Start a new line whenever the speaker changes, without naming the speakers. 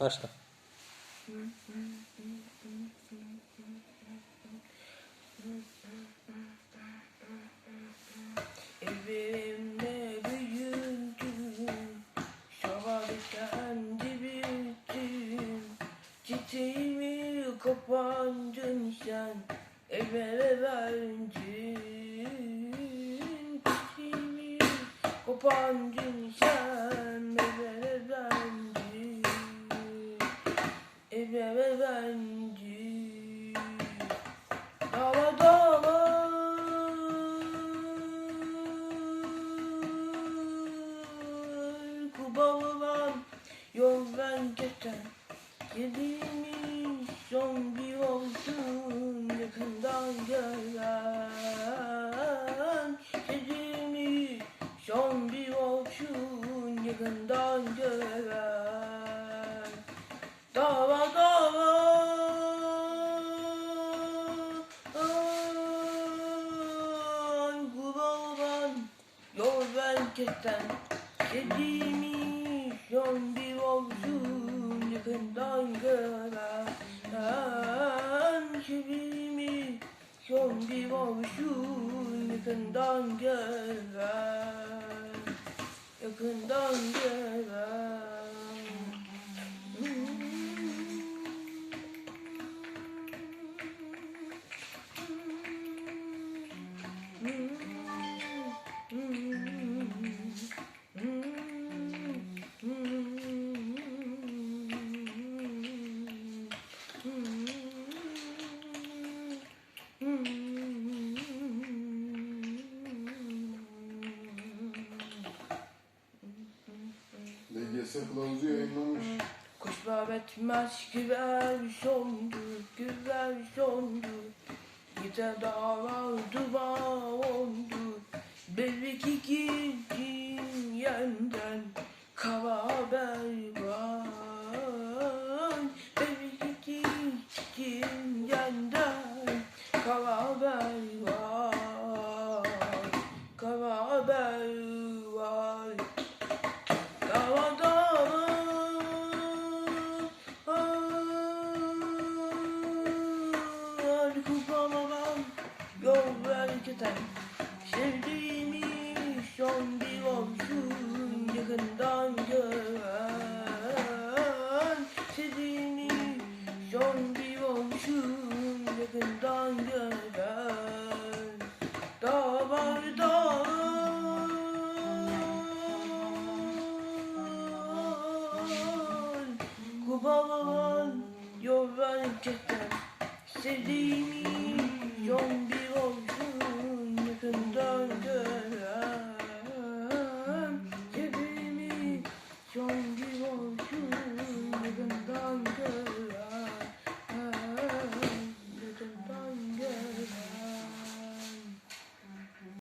Başla.
Evimde büyüdüm Şovalı kendi büyüdüm Çiçeğimi kopardın sen Eve verdin Çiçeğimi kopardın sen Eve verdin Dava dava Kubalılar yol ben geçen Yediğimiz son bir olsun yakından gelen. Yediğimiz son bir olsun yakından gelen. Dava Belketen Dediğimi son bir olsun Yakından gören Sevimi son bir olsun Yakından gören Yakından gören
LGS kılavuzu yayınlamış.
Kuşlar etmez güver sondu, güver sondu. Yeter dağlar duvar oldu. Belli ki gittin yenden kara haber var. Belli ki gittin yenden kara haber 对，是。